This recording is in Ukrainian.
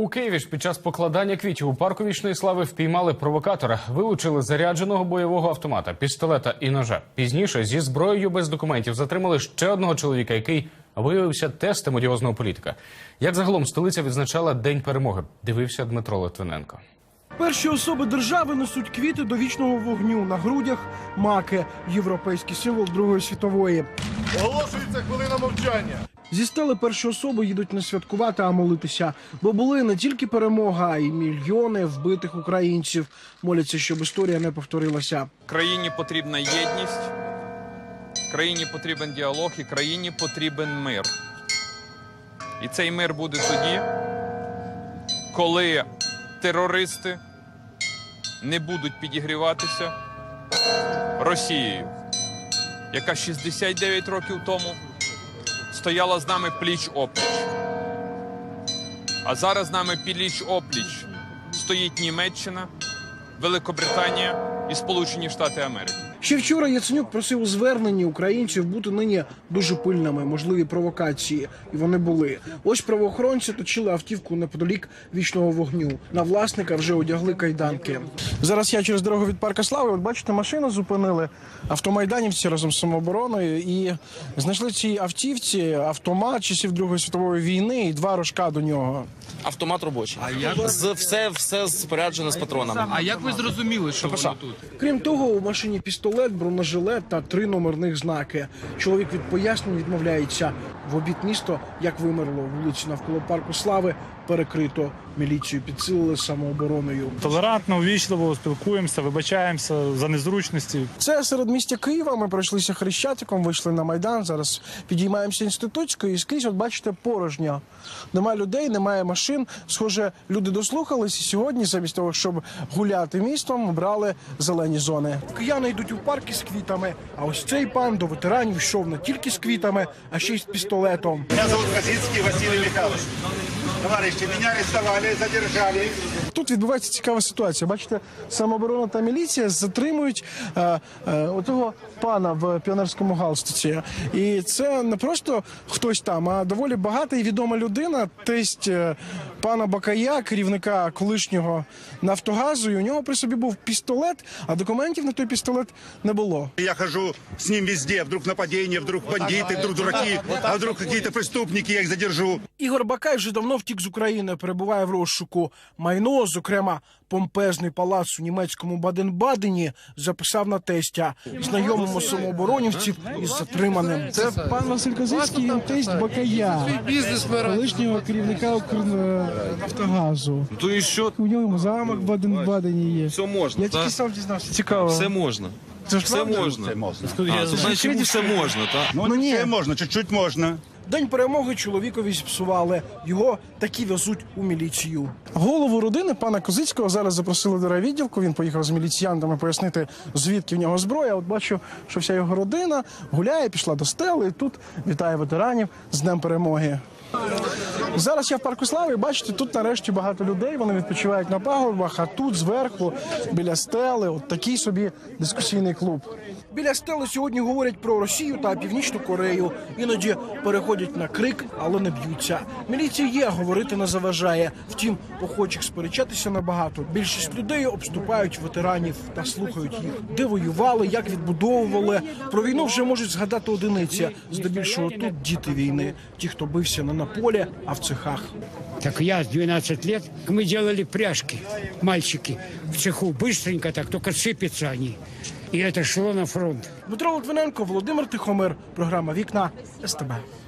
У Києві ж під час покладання квітів у парку вічної слави впіймали провокатора, вилучили зарядженого бойового автомата, пістолета і ножа. Пізніше зі зброєю без документів затримали ще одного чоловіка, який виявився тестом одіозного політика. Як загалом столиця відзначала День перемоги? Дивився Дмитро Литвиненко. Перші особи держави несуть квіти до вічного вогню на грудях маки, європейський символ Другої світової. Оголошується хвилина мовчання. Зі стели перші особи їдуть не святкувати, а молитися. Бо були не тільки перемога, а й мільйони вбитих українців. Моляться, щоб історія не повторилася. Країні потрібна єдність, країні потрібен діалог і країні потрібен мир. І цей мир буде тоді, коли терористи не будуть підігріватися Росією, яка 69 років тому стояла з нами пліч опліч. А зараз з нами пліч опліч стоїть Німеччина, Великобританія і Сполучені Штати Америки. Ще вчора Яценюк просив у зверненні українців бути нині дуже пильними, можливі провокації, і вони були. Ось правоохоронці точили автівку неподалік вічного вогню. На власника вже одягли кайданки. Зараз я через дорогу від парка слави. От бачите, машину зупинили автомайданівці разом з самообороною і знайшли цій автівці автомат часів Другої світової війни і два рожка до нього. Автомат робочий. А як? З, все, все споряджено з патронами. А як ви зрозуміли, що воно тут? Крім того, у машині пістолет, бронежилет та три номерних знаки. Чоловік від пояснень відмовляється. В обід місто, як вимерло, вулиці навколо парку слави перекрито. Міліцію підсилили самообороною. Толерантно, увічливо спілкуємося, вибачаємося за незручності. Це серед містя Києва. Ми пройшлися хрещатиком, вийшли на майдан. Зараз підіймаємося інститутською і скрізь, от бачите, порожньо. Немає людей, немає машин. Схоже, люди дослухались і сьогодні, замість того, щоб гуляти містом, обрали зелені зони. Кияни йдуть у парки з квітами. А ось цей пан до ветеранів йшов не тільки з квітами, а ще й з пістолетом. Меня зовут Козинский Василий Михайлович. Товарищи, меня арестовали, задержали. Тут відбувається цікава ситуація. Бачите, самооборона та міліція затримують е, е, отого пана в піонерському галстуці. І це не просто хтось там, а доволі багата і відома людина, тесть е, пана Бакая, керівника колишнього Нафтогазу. І у нього при собі був пістолет, а документів на той пістолет не було. Я хожу с ним везде. Вдруг нападение, вдруг бандиты, вдруг дураки, а вдруг какие-то преступники, я их задержу. Ігор Бакай вже давно втік з України, перебуває в розшуку. Майно, зокрема, помпезний палац у німецькому Баден-Бадені, записав на тестя. Знайомимо самооборонівців із затриманим. Це пан Василь Козицький, він тесть Бакая, колишнього керівника Укрнафтогазу. То і що? У нього замок в Баден-Бадені є. Все можна. Я тільки сам дізнався. Цікаво. Все можна. Це ж Все правда? можна. А, то значить все можна, так? Ну, Ну, не не. все можно, чуть-чуть можно. День перемоги чоловікові зіпсували. Його таки везуть у міліцію. Голову родини пана Козицького зараз запросили до райвідділку. Він поїхав з міліціянтами пояснити, звідки в нього зброя. От бачу, що вся його родина гуляє, пішла до стели. І тут вітає ветеранів з Днем перемоги. Зараз я в парку слави. Бачите, тут нарешті багато людей. Вони відпочивають на пагорбах. А тут зверху, біля стели, от такий собі дискусійний клуб. Біля стели сьогодні говорять про Росію та Північну Корею. Іноді переходять на крик, але не б'ються. Міліція є, говорити не заважає. Втім, охочих сперечатися набагато. Більшість людей обступають ветеранів та слухають їх, де воювали, як відбудовували. Про війну вже можуть згадати одиниці. Здебільшого тут діти війни, ті, хто бився не на полі, а в цехах. Так я с 12 лет, мы делали пряжки, мальчики, в цеху. Быстренько так, только сыпятся они. И это шло на фронт. Дмитро Литвиненко, Володимир Тихомир. Програма Вікна СТБ.